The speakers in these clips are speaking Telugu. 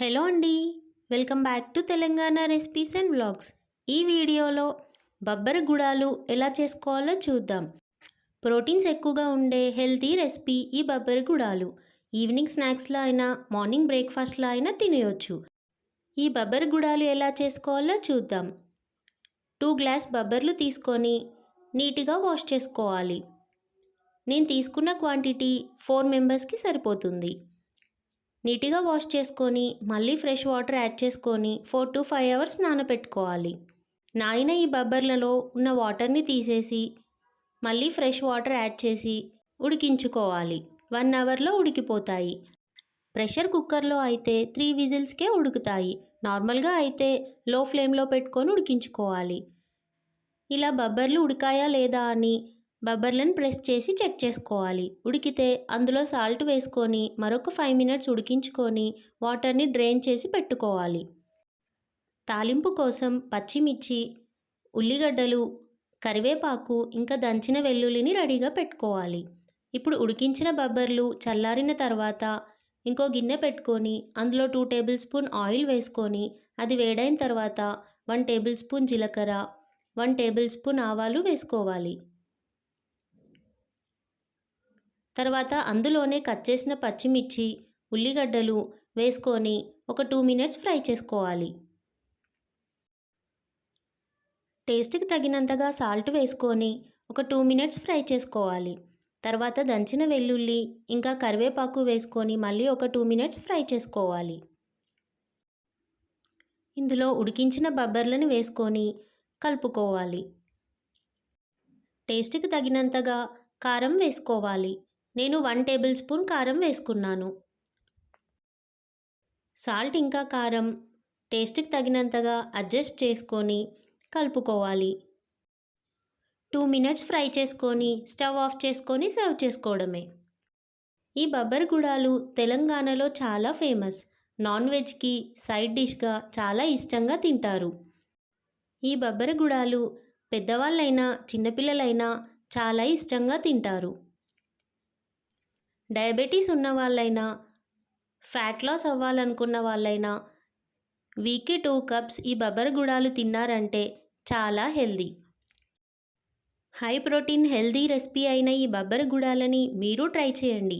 హలో అండి welcome back to Telangana recipes and vlogs. ఈ వీడియోలో బబ్బరి గుడాలు ఎలా చేసుకోవాలో చూద్దాం. ప్రోటీన్స్ ఎక్కువగా ఉండే హెల్తీ రెసిపీ ఈ బబ్బరి గుడాలు. ఈవినింగ్ స్నాక్స్లో అయినా మార్నింగ్ బ్రేక్ఫాస్ట్లో అయినా తినేయొచ్చు. ఈ బబ్బరి గుడాలు ఎలా చేసుకోవాలో చూద్దాం. టూ గ్లాస్ బబ్బర్లు తీసుకొని నీట్గా వాష్ చేసుకోవాలి. నేను తీసుకున్న క్వాంటిటీ ఫోర్ మెంబర్స్కి సరిపోతుంది. నీట్గా వాష్ చేసుకొని మళ్ళీ ఫ్రెష్ వాటర్ యాడ్ చేసుకొని ఫోర్ టు ఫైవ్ అవర్స్ నానబెట్టుకోవాలి. నానిన ఈ బబ్బర్లలో ఉన్న వాటర్ని తీసేసి మళ్ళీ ఫ్రెష్ వాటర్ యాడ్ చేసి ఉడికించుకోవాలి. వన్ అవర్లో ఉడికిపోతాయి. ప్రెషర్ కుక్కర్లో అయితే త్రీ విజిల్స్కే ఉడుకుతాయి. నార్మల్గా అయితే లో ఫ్లేమ్లో పెట్టుకొని ఉడికించుకోవాలి. ఇలా బబ్బర్లు ఉడికాయా లేదా అని బబ్బర్లను ప్రెస్ చేసి చెక్ చేసుకోవాలి. ఉడికితే అందులో సాల్ట్ వేసుకొని మరొక ఫైవ్ మినిట్స్ ఉడికించుకొని వాటర్ని డ్రైన్ చేసి పెట్టుకోవాలి. తాలింపు కోసం పచ్చిమిర్చి ఉల్లిగడ్డలు కరివేపాకు ఇంకా దంచిన వెల్లుల్లిని రెడీగా పెట్టుకోవాలి. ఇప్పుడు ఉడికించిన బబ్బర్లు చల్లారిన తర్వాత ఇంకో గిన్నె పెట్టుకొని అందులో టూ టేబుల్ స్పూన్ ఆయిల్ వేసుకొని అది వేడైన తర్వాత వన్ టేబుల్ స్పూన్ జీలకర్ర వన్ టేబుల్ స్పూన్ ఆవాలు వేసుకోవాలి. తర్వాత అందులోనే కట్ చేసిన పచ్చిమిర్చి ఉల్లిగడ్డలు వేసుకొని ఒక టూ మినిట్స్ ఫ్రై చేసుకోవాలి. టేస్ట్కి తగినంతగా సాల్ట్ వేసుకొని ఒక టూ మినిట్స్ ఫ్రై చేసుకోవాలి. తర్వాత దంచిన వెల్లుల్లి ఇంకా కరివేపాకు వేసుకొని మళ్ళీ ఒక టూ మినిట్స్ ఫ్రై చేసుకోవాలి. ఇందులో ఉడికించిన బబ్బర్లను వేసుకొని కలుపుకోవాలి. టేస్ట్కి తగినంతగా కారం వేసుకోవాలి. నేను వన్ టేబుల్ స్పూన్ కారం వేసుకున్నాను. సాల్ట్ ఇంకా కారం టేస్ట్కి తగినంతగా అడ్జస్ట్ చేసుకొని కలుపుకోవాలి. టూ మినిట్స్ ఫ్రై చేసుకొని స్టవ్ ఆఫ్ చేసుకొని సర్వ్ చేసుకోవడమే. ఈ బబ్బర్ గుడాలు తెలంగాణలో చాలా ఫేమస్. నాన్ వెజ్కి సైడ్ డిష్గా చాలా ఇష్టంగా తింటారు. ఈ బబ్బర గుడాలు పెద్దవాళ్ళైనా చిన్నపిల్లలైనా చాలా ఇష్టంగా తింటారు. డయాబెటీస్ ఉన్న వాళ్ళైనా ఫ్యాట్ లాస్ అవ్వాలనుకున్న వాళ్ళైనా వీక్కి టూ కప్స్ ఈ బబ్బర్ గుడాలు తిన్నారంటే చాలా healthy. High protein healthy recipe అయిన ఈ బబ్బర్ గుడాలని మీరు ట్రై చేయండి.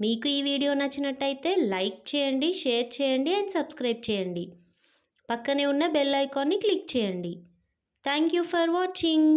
మీకు ఈ వీడియో నచ్చినట్టయితే లైక్ చేయండి షేర్ చేయండి అండ్ సబ్స్క్రైబ్ చేయండి. పక్కనే ఉన్న బెల్ ఐకాన్ని క్లిక్ చేయండి. Thank you for watching.